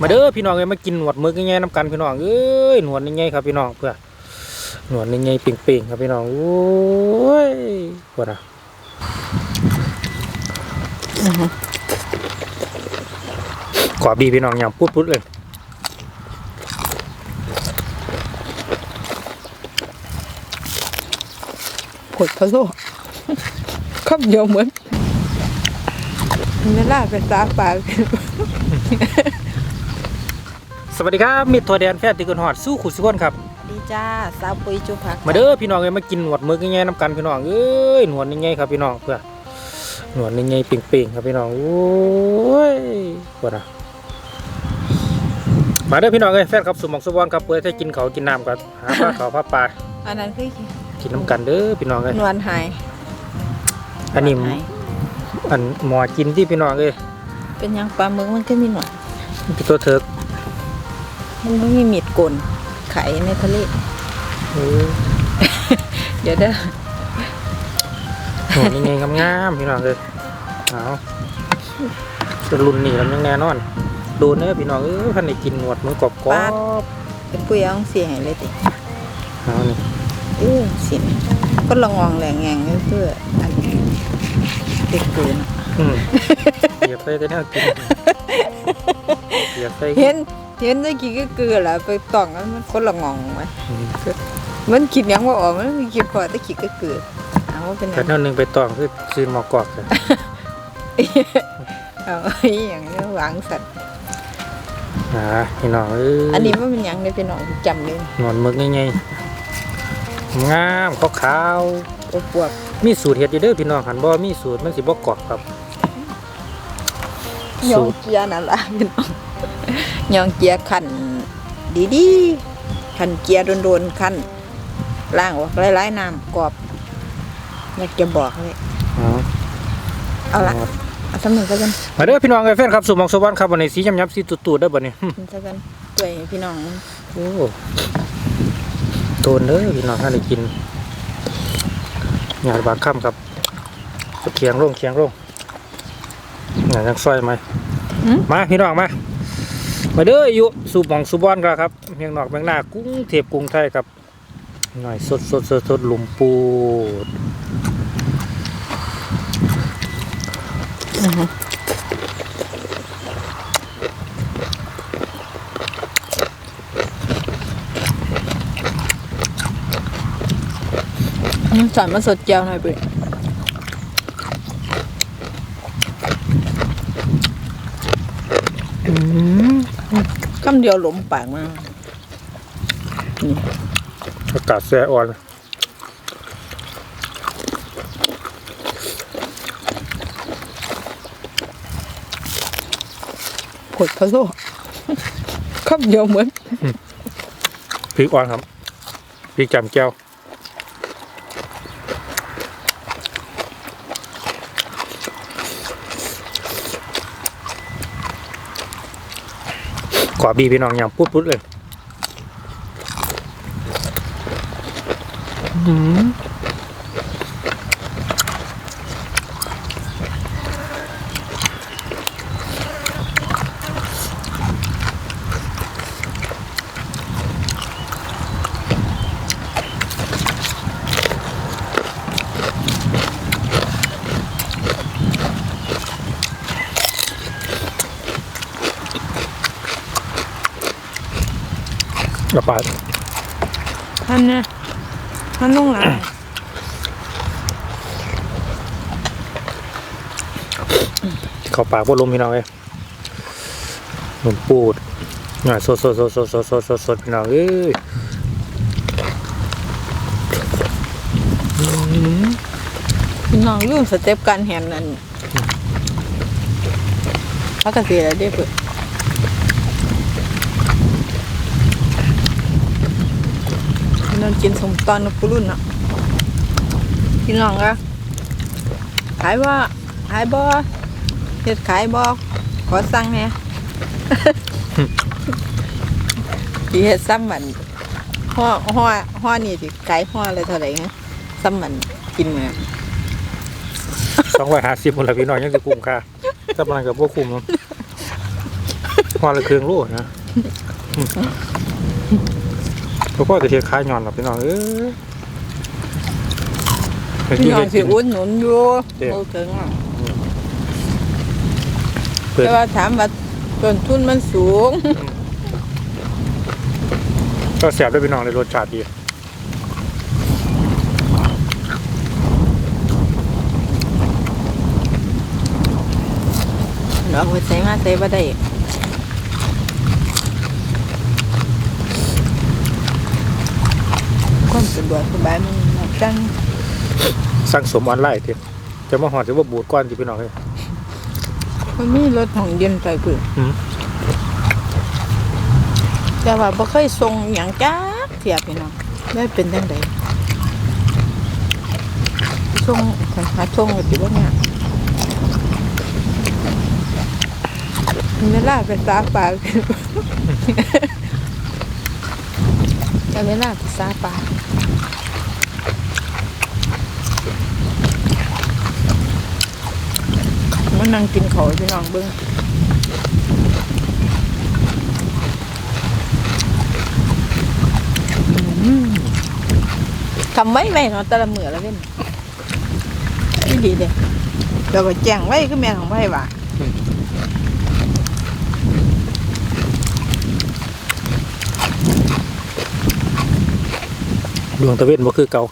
มาเด้อพี่น้องเอ้ยมากินหนวดหมึกง่ายๆน้ำกันพี่น้องเอ้ยหนวดง่ายๆครับพี่น้องเพื่อหนวดง่ายๆเป่งๆครับพี่น้องโอ้ยปวดอะกรอบดีพี่น้องอย่างปุ๊ดๆเลยขดพะโล้คำเดียวเหมือนเวลาเป็นตาปาก สวัสดีครับมิตรทัวแดนแฟนติกุนหอดสู้ขุดสุกคนครับดีจ้าสาวปุยจุผักมาเด้อพี่น้องเอ้ยมากินหนวดหมึกง่ายๆน้ำกันพี่น้องเอ้ยหนวดง่ายๆครับพี่น้องเพื่อหนวดง่ายๆเป่งๆครับพี่น้องโอ้ยปวดอะมาเด้อพี่น้องเอ้ยแฟนครับสมองสวรรค์ครับเปิดให้กินเขาวกินน้ำกันหาปลาเขาวปลาปลาอันนั้นคือกินน้ำกันเด้อพี่น้องเอ้ยนวลหายอันนี้หายอันหมอกินที่พี่น้องเอ้ยเป็นหยังปลาหมึกมันก็มีหนวดมันเป็นตัวเถิก มันไม่มีมีดกลไข่ในทะเลเออเดี๋ยวเด้อหนวดง่ายๆงามๆพี่น้องเอ้ยเอาจะรุ่นนี้แล้วยังแน่นอน โดนเด้อพี่น้องเอ้ยพันได้กินหนวดหมือกรอบเป็นปุยเอาเสียให้เลยติๆเอานี่เออเสียก็ละงองแหลงแงงเพื่ออันเด็กปืนอืมเกียบไปแต่เนี่ยกินเกียบไปเห็น เห็นได้กี่ก็เกลือละไปต่องแล้วมันคนละงองไหมอืมมันคิดหยังว่าออกมันมีคิดพอแต่คิดก็เกลือเอาว่าเป็นหแต่ยังนั่นหนึ่งไปตองคือซื้อหมอกรอกกันเอาอหย่างนี้วางสัตว์อ่าพี่น้องเอ้ยอันนี้ว่ามันหยังได้พี่น้องจำเลยหนอนหมึกง่ายๆงามขาวอวบวบๆมีสูตรเฮ็ดอยู่เด้อพี่น้องหันบ่มีสูตรมันสิบ่กรอบครับยอสูงตรเกียร์นั่นล่ะพี่น้อง ยองเกียร์ขันดีๆขันเกียร์โดนๆขันล่างออกหลายๆน้ำกรอบ อยากจะบอกเลยอ๋อเอาละเอาสำนึกซะกันมาเด้อพี่น้องเอ้ยแฟนครับสู่หมองสวรรค์ครับวันนี้สียำๆสีตูดๆเด้อบัดนี้หึกินซะกันตัวยให้พี่น้องโอ้โตนเด้อพี่น้องท่านได้กินงานบางค่ำครับเคียงร่งเคียงร่งงานยังซอยไหมหืม มาพี่น้องมา มาเด้ออยู่สูบหมองสูบบอนกันครับเมียงนอกเมียงหน้ากุ้งเทพกรุงไทยครับหน่อยสดสดสดสดหลุมปูดอืมสอนมาสดเจียวหน่อยเป คำเดียวหลมปากมากอากาศแซ่อ่อนขดพะโล้คำเดียวเหมือนพริกอ่อนครับพริกจำแก้ว กว่าบีพี่น้องอย่างปุ๊ดๆเลย อืม กระปาดท่านนะท่านนุ่งหลายเข้าปากว่าลมพี่น้องเอ้ยหนุ่มปูดหน่อยสดสดสดสดสดสดสดสดพี่น้องเอ้ยพี่น้องยุ่งสเต็ปการแฮนนั่นพักกะเสียแล้วเด้อเปิด นองกินสมตอนนกปรุ่นเนาะพี่น้องอะขายว่ขายบ่เฮ็ดขายบ่ขอสั่งแหน่พี่เฮ็ดซ้ำมันห่อห่อห่อนี่สิขายห่ออะไรเท่าไหร่ฮะซ้ำมันกินเนี่ยสองร้อยห้าสิบคนละพี่น้องยังจะคุ้มค่าถ้ามันกับพวกคุ้มเนาะพอละเครื่องโลนะ อืมเพราะว่ากระเทียมคล้ายย้อนหรอกพี่น้องเอ้ยไปพี่กินน้องเฮ็ดสิกินอุ่นหนุนอยู่เด้อโอถึงอะเปิดแต่ว่าถามว่าต้นทุนมันสูง ก็แสบด้วยพี่น้องเลยรสชาติดีดอกหัวใจมาใส่บ่ได้ สะดวกสบายมันมักจังสั่งสมออนไลน์เทีจะมาหอดจะว่าบูดก้อนจีพี่น้องเลยมันมีรถของเย็นใส่พึ่งอืมแต่ว่าบ่เคยส่งหยังจักเทียพี่น้องได้เป็นจังไดส่งคันหาส่งก็สิบ่เนี่ยเวลาไปสาปลาแต่เวลาไปสาปลา มันนั่งกินเขาวให้พี่น้องเบิ่งทำไว้ไว้เนาะแต่ละมือแล้วเว้นนี่ดีเด้เราก็แจ้งไว้คือแม่ของไว้ว่าดวงตะเวนบ่คือเก่า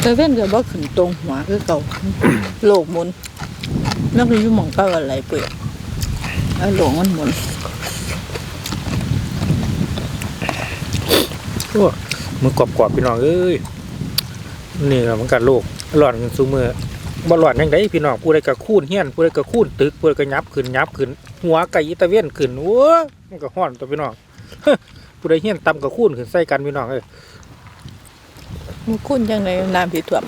แต่เว้นก็บ่ขึ้นตรงหัวคือเก่าโลกหมุนนักเรียนอยู่หมองเก้าอะไรเปื่อยไอ้โลกมันหมุนโอ้มือกรอบๆพี่น้องเอ้ยนี่ก็มันกันโลกหลอนกันซูมือบ่หลอนยังไงพี่น้องผู้ใดก็คูนเฮียนผู้ใดก็คูนตึกผู้ใดก็ยับขึ้นยับขึ้นหัวไก่อีตะเวนขึ้นโอ้ยมันก็ฮ้อนตัวพี่น้องผู้ใดเฮียนต่ำก็คูนขึ้นใส่กันพี่น้องเอ้ย มันคุ้นจังไดน้ำสิท่วม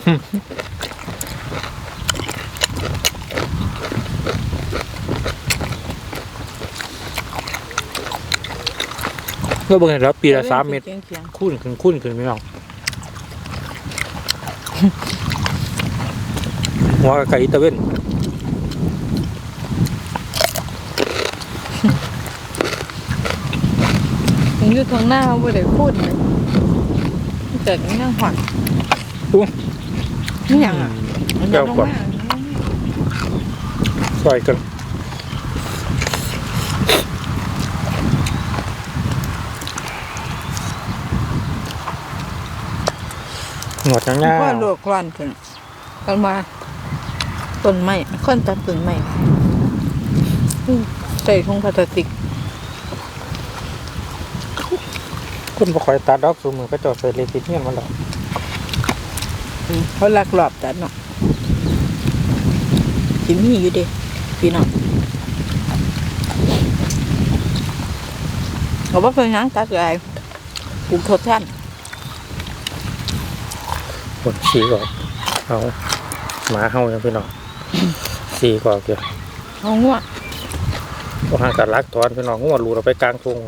เมื่อเบิ่งเห็นแล้วปีละสามเม็ดเสียงคุ้นขึ้นคุ้นขึ้นพี่น้องหัวไก่อีตะเวนๆมันอยู่ทางหน้าเขาบ่ได้พูดเลยมันเกิดอีหยังห อนนี่หยังอะมันยังลงมาซอยกันหนวดยังง่าว่าโลกร้อนขึ้นกันมาต้นไม้คนตัดต้นไม้อืมใส่ถุงพลาสติกคุณบ่คอยตัดดอกสูมือก็จอดใส่เลติดเงี้ยมันหรอกอืม เขาลักลอบตัดเนาะสิมีอยู่เด้พี่น้องเขาบอกเป็นหยังตัดอะไรปลูกทดแท่นผลสีก่อนเอาหมาเฮายังพี่น้องสีก่อนเกี่ยวเอาง่วงบ่ห่างกันลักตอนพี่น้องงัวรูเราไปกลางทุ่ง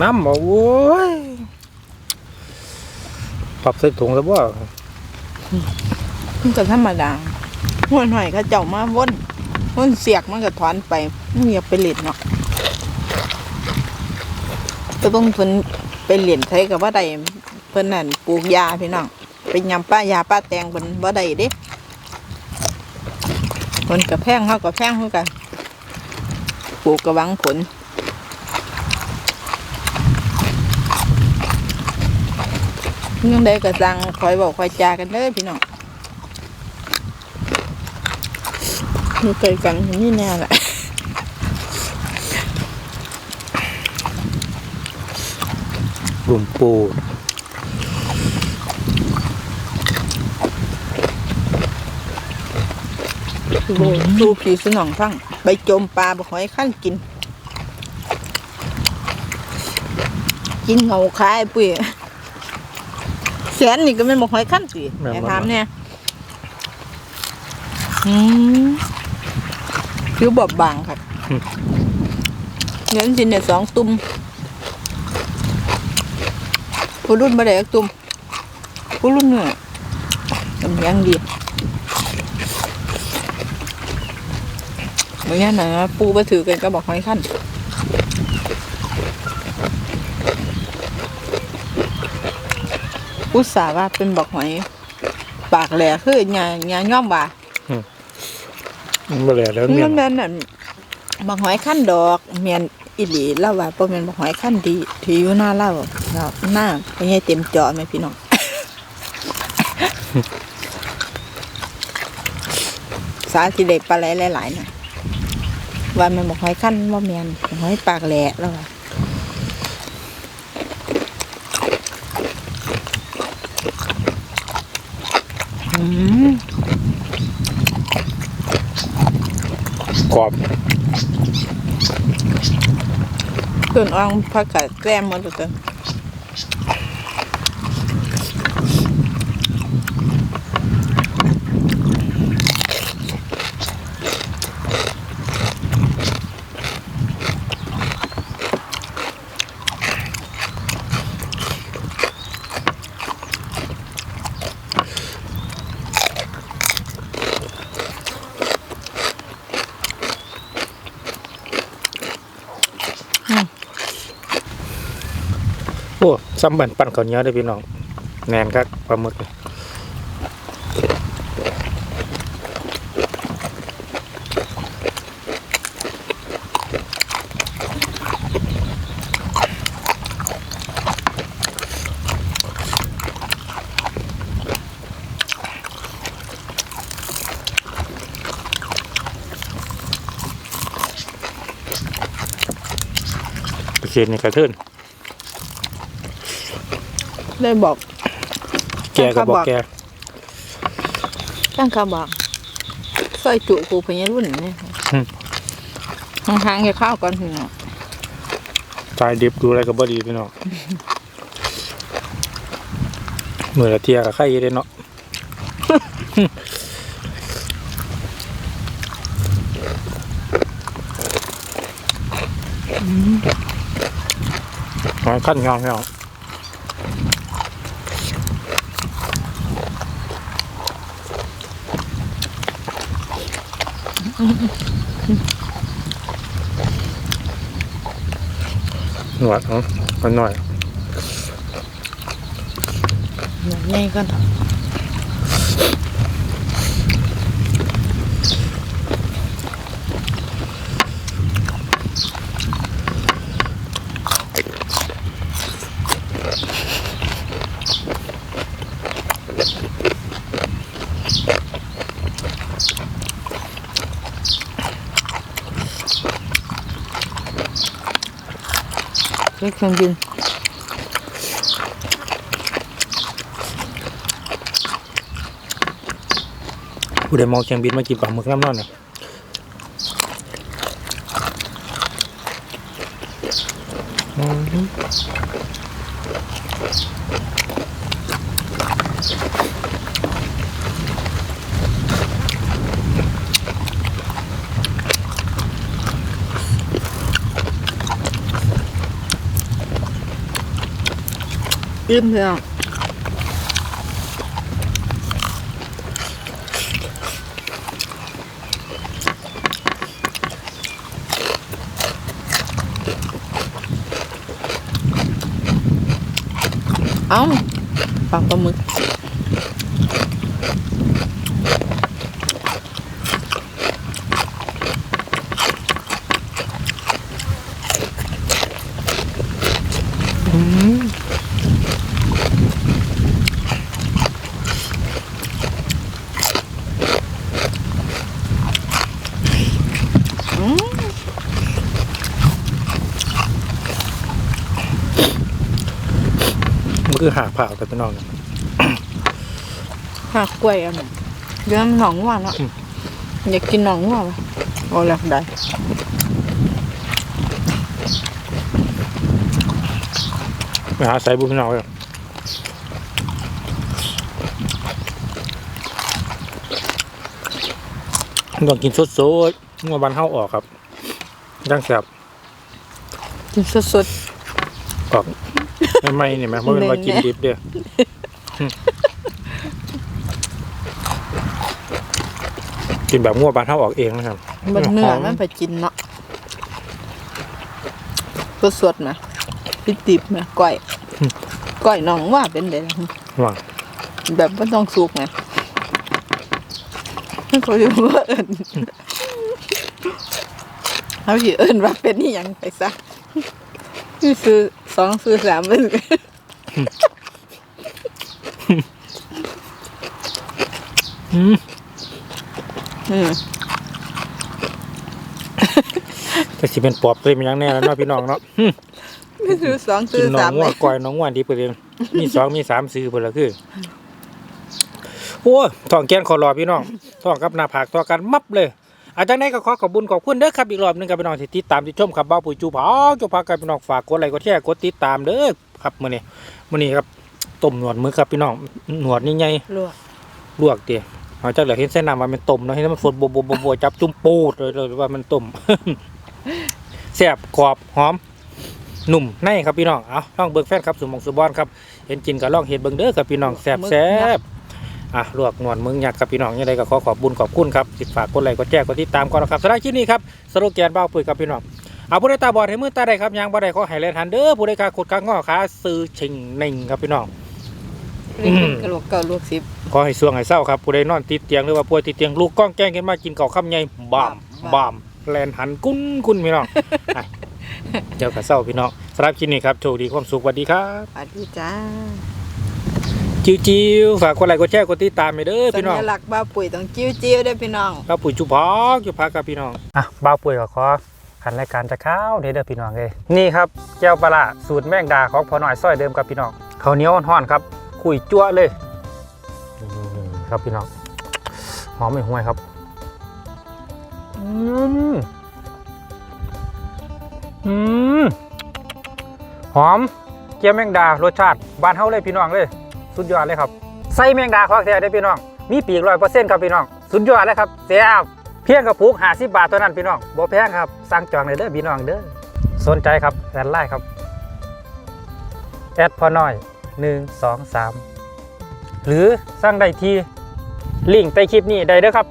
น้ำบ่โว้ยปรับใส่ถุงแล้วบ่ มันก็ธรรมดาหัวหน่อยเขาเจ้ามาวนวนเสียกมันก็ถอนไปมันอย่าไปเล่นเนาะก็ต้องเพิ่นไปเล่นไทยกับว่าใดเพิ่นนั่นปลูกยาพี่น้องไปยำป้ายาป้าแตงเพิ่นว่าใดเด้เพิ่นกับแพงเฮากับแพงเฮากันปลูกกระวังผล ยังได้ก็สั่งคอยบอกคอยจากันเด้อพี่น้องอยู่ไกลกันนี่แน่แหละกลุ่มปูโบดูผีสนองฟังไปจมปลาบกหอยขั้นกิน กินเหงาคายปุ๋ยแแสนนี่ก็เป็นบอกหอยขั้นสิแม่นถามเนี่ยอืมผิวบอบบางครับเนื้สินเนี่ยสองตุ้มผู้รุ่นมาแด้กตุ้มผู้รุ่นเนี่ยลำยังดีเมื่อกี้นะปูมาถือกันก็บอกหอยขั้น อุตส่าห์ว่าเป็นบอกหอย ปากแหล่คือหยาหยาย่อมว่ามันบ่แหล่แล้วเมียมันนแม่นนั่นบอกหอยขั้นดอกเมียนอิหลีเล่าว่าบ่แม่นบอกหอยขั้นดีที่อยู่หน้าเล่าเนาะหน้าไปให้เต็มจอแม่พี่น้องสาธิเด็กปลาไหลหลายๆนะว่าแมันบอกหอยขั้นว่าเมียนบอกหอยปากแหละแล้วว่า กรอบต้นอ่องผักกาดแกล้มหมดเลย ซ้ำบันปั่นข้าวเหนียวได้พี่น้องแน่นครับปลาหมึกนี่โอเคนี่กระเทิน เลยบอก แกก็บอกแกตั้งคำบอกซอยจุกูพญารุ่นนี่ห่างๆแค่ข้าวก่อนพี่น้องตายดิบดูอะไรก็บ่ดีพี่น้องมือละเทียกับไข่อยี่ได้เนาะหอยขั้นยองพี่น้อง หนวดเนาะมันหน่อยใหญ่ก่อน เล็กเครื่องบินผู้ใดมองเชียงบินมากินปลาหมึกน้ำนอนนี่ยอื มลืมเลยอะเอ้าปากปลาหมึก มัน คือหาผ่าแต่พี่น้องเนี่ยหักกล้วยอะมันเดี๋ยวมันหนองว่าเนาะอยากกินหนองว่าปะโอ้แล้วได้ไปหาใส่บุพี่น้องเลยต้องกินสดๆเมื่อวันเข้าออกครับย่างแสบกินสดออก ไม่ไม่เนี่ยไหมเพราะเป็นว่ากินดิบเด้อกินแบบงัวบานเท่าออกเองนะครับมันเนื้อหอมมันไปกินเนาะสดสดๆไหมพิติบไหมก้อยก้อยน้องว่าเป็นเด็ดว่าแบบไม่ต้องสุกไงเขาจะว่าเอิญเขาสิเอิญว่าเป็นนี่ยังไปซะนี่ซื้อ สองซื้อสามเป็นอืมอืมแต่สิเป็นปอบเลยมันยังแน่แล้วเนาะพี่น้องเนาะอืมนี่ซื้อสองกิซื้อนน้อสางมงัวเลยก้อยน้องงัวดีเปเองมีสองมีสามซื้อเพิ่นละคือโอ้ยท้องแกนขอรอพี่น้องท้องกับหน้าผากต่อกันมับเลย อาจารย์ในก็ขอขอบคุญขอบคุณเด้อครับอีกรอบหนึงกับพี่น้องที่ติดตามที่ชมครับบ้าปุ๋ยจูเผาจูพากับพี่น้องฝากกดไลค์กดแชร์กดติดตามเด้อครับมื้อนี้มื้อนี้ครับต้มหนวดมือครับพี่น้องหนวดใหญ่ลวกลวกเตียเอาจากเหลือเห็นเส้นน้ำว่ามันต้มเนาะเห็นมันฝนบวบวบจับจุ่มปูดเลยเลยว่ามันต้มแซ่บกรอบหอมหนุ่มในครับพี่น้องเอาลองเบิ่งแฟนครับสุมองสุบอนครับเห็นกินก็ลองเห็นเบิ่งเด้อครับพี่น้องแซ่บแซ่บ อะลวกหนวดมึงยักษ์ครับพี่น้องยังไงก็ขอขอบบุญขอบคุณครับติดฝากกดไลค์กดแชร์กดติดตามก่อนนะครับสำหรับคลิปนี้ครับสโลแกนบ้าปุ๋ยครับพี่น้องเอาผู้ใดตาบอดให้มือตาใดครับยางบ่ได้ขอให้แลนหันเด้อผู้ใดกาขดกางอขาซื้อชิงหนึ่งครับพี่น้อง อืม กระโหลกเก่าลวกสิบขอให้สวงให้เศร้าครับผู้ใดนอนติดเตียงหรือว่าป่วยติดเตียงลูกก้องแกล้งกันมากินข้าวค่ำใหญ่บามบามแลนหันกุ้นกุ้นพี่น้องอะเดี๋ยวกับเศร้าพี่น้องสำหรับคลิปนี้ครับโชคดีความสุขสวัสดีครับสวัสดีจ้า จิวจิวฝากกดไลค์กดแชร์กดติดตามไปเด้อสัพี่น้องญลักษณ์บ้าปุ๋ยต้องจิ้วจิ้วๆเด้อพี่น้อง บ้าวปุ๋ยจุพักจุพักกับพี่น้องอะบ้าวปุ๋ยก็ขอขันรายการจะเข้าวเด้อเด้อพี่น้องเลยนี่ครับแก้วปลาร้าสูตรแมงดาของพอหน่อยซอยเดิมกับพี่น้องข้าวเหนียวห่อนๆครับคุยจั่วเลยนี่ครับพี่น้องหอมไม่ห่วยครับอืมอืมหอมเกี๊ยวแมงดารสชาติบ้านเฮาเลยพี่น้องเลย สุดยอดเลยครับไส้แมงดาของแท้ได้พี่น้อง มีปีกร้อยเปอร์เซ็นต์ครับพี่น้อง สุดยอดเลยครับแซ่บเพียงกระปุกห้าสิบบาทเท่านั้นพี่น้องบ่แพงครับสั่งจองเลยเด้อพี่น้องเด้อสนใจครับแอดไลน์ครับแอดพอน้อยหนึ่งสองสามหรือสั่งได้ที่ลิงก์ใต้คลิปนี้ได้เด้อครับ